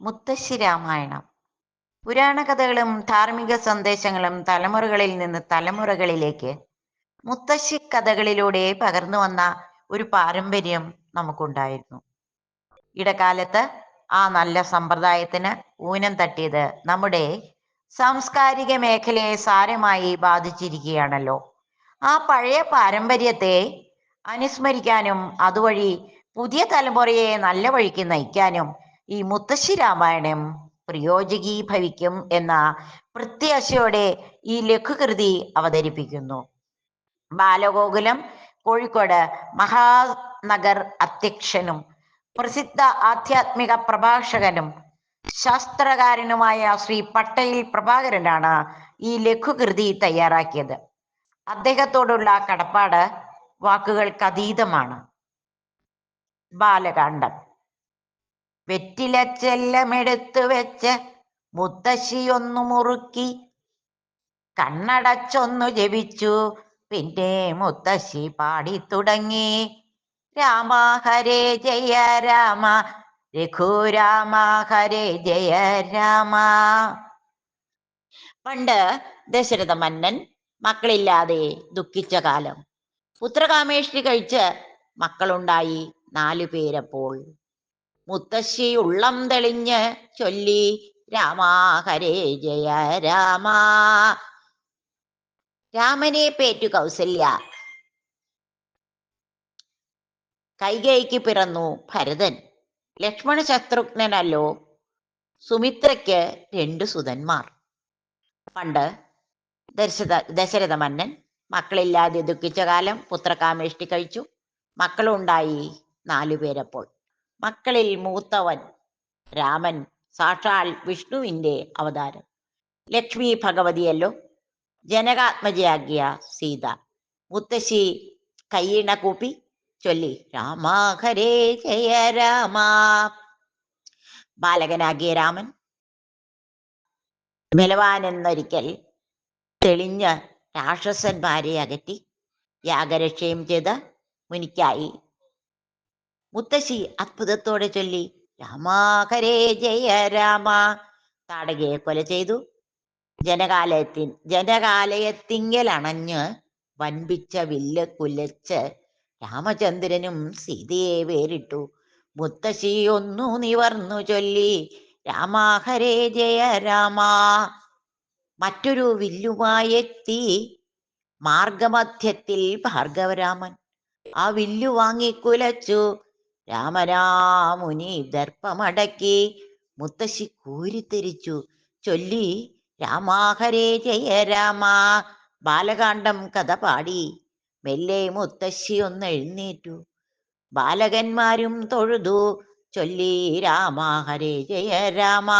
മുത്തശ്ശി രാമായണം. പുരാണ കഥകളും ധാർമ്മിക സന്ദേശങ്ങളും തലമുറകളിൽ നിന്ന് തലമുറകളിലേക്ക് മുത്തശ്ശി കഥകളിലൂടെ പകർന്നു വന്ന ഒരു പാരമ്പര്യം നമുക്കുണ്ടായിരുന്നു. ഇടക്കാലത്ത് ആ നല്ല സമ്പ്രദായത്തിന് ഊനം തട്ടിയത് നമ്മുടെ സാംസ്കാരിക മേഖലയെ സാരമായി ബാധിച്ചിരിക്കുകയാണല്ലോ. ആ പഴയ പാരമ്പര്യത്തെ അനുസ്മരിക്കാനും അതുവഴി പുതിയ തലമുറയെ നല്ല വഴിക്ക് നയിക്കാനും ഈ മുത്തശ്ശി രാമായണം പ്രയോജകീഭവിക്കും എന്ന പ്രത്യാശയോടെ ഈ ലഘുകൃതി അവതരിപ്പിക്കുന്നു. ബാലഗോകുലം കോഴിക്കോട് മഹാനഗർ അധ്യക്ഷനും പ്രസിദ്ധ ആധ്യാത്മിക പ്രഭാഷകനും ശാസ്ത്രകാരനുമായ ശ്രീ പട്ടയിൽ പ്രഭാകരനാണ് ഈ ലഘുകൃതി തയ്യാറാക്കിയത്. അദ്ദേഹത്തോടുള്ള കടപ്പാട് വാക്കുകൾക്ക് അതീതമാണ്. ബാലകാണ്ഡം വെറ്റില ചെല്ലമെടുത്തു വെച്ച് മുത്തശ്ശിയൊന്നു മുറുക്കി കണ്ണടച്ചൊന്നു ജപിച്ചു. പിന്നെ മുത്തശ്ശി പാടിത്തുടങ്ങി രാമ ഹരേ ജയ രാമ. രഘുരാമ ഹരേ ജയ രാമ. പണ്ട് ദശരഥ മന്നൻ മക്കളില്ലാതെ ദുഃഖിച്ച കാലം. പുത്രകാമേഷ്ടി കഴിച്ച് മക്കളുണ്ടായി നാലു പേരപ്പോൾ. മുത്തശ്ശി ഉള്ളം തെളിഞ്ഞ് ചൊല്ലി രാമാ ഹരേ ജയ രാമ. രാമനെ പേറ്റു കൗസല്യ. കൈകൈക്ക് പിറന്നു ഭരതൻ. ലക്ഷ്മണ ശത്രുഘ്നനല്ലോ സുമിത്രയ്ക്ക് രണ്ടു സുതന്മാർ പണ്ട് ദശരഥ ദശരഥ മന്നൻ മക്കളില്ലാതെ ദുഃഖിച്ച കാലം പുത്രകാമേഷ്ടി കഴിച്ചു. മക്കളുണ്ടായി നാലുപേരപ്പോൾ. മക്കളിൽ മൂത്തവൻ രാമൻ സാക്ഷാൽ വിഷ്ണുവിന്റെ അവതാരം. ലക്ഷ്മി ഭഗവതിയല്ലോ ജനകാത്മജയാകിയ സീത. മുത്തശ്ശി കൈയിണ കൂപ്പി ചൊല്ലി രാമാഹരേ ജയ രാമ. ബാലകനാകിയ രാമൻ ബലവാനെന്നൊരിക്കൽ തെളിഞ്ഞ രാക്ഷസന്മാരെ അകറ്റി യാഗരക്ഷയും ചെയ്ത് മുനിക്കായി മുത്തശ്ശി അത്ഭുതത്തോടെ ചൊല്ലി രാമാകരേ ജയ രാമ താടകയെ കൊല ചെയ്തു. ജനകാലയത്തിൻ ജനകാലയത്തിങ്കൽ അണഞ്ഞ് വൻപിച്ച വില്ല് കുലച്ച് രാമചന്ദ്രനും സീതയെ വേറിട്ടു. മുത്തശ്ശി ഒന്നു നിവർന്നു ചൊല്ലി രാമാഹരേ ജയ രാമ മറ്റൊരു വില്ലുമായെത്തി മാർഗമധ്യത്തിൽ ഭാർഗവരാമൻ. ആ വില്ലു വാങ്ങിക്കുലച്ചു രാമരാമുനി ദർപ്പമടക്കി. മുത്തശ്ശി കൂരിത്തിരിച്ചു. ചൊല്ലി രാമാഹരേ ജയ രാമ ബാലകാന്ഡം കഥ പാടി. മെല്ലെ മുത്തശ്ശി ഒന്ന് എഴുന്നേറ്റു. ബാലകന്മാരും തൊഴുതു. ചൊല്ലി രാമാഹരേ ജയ രാമ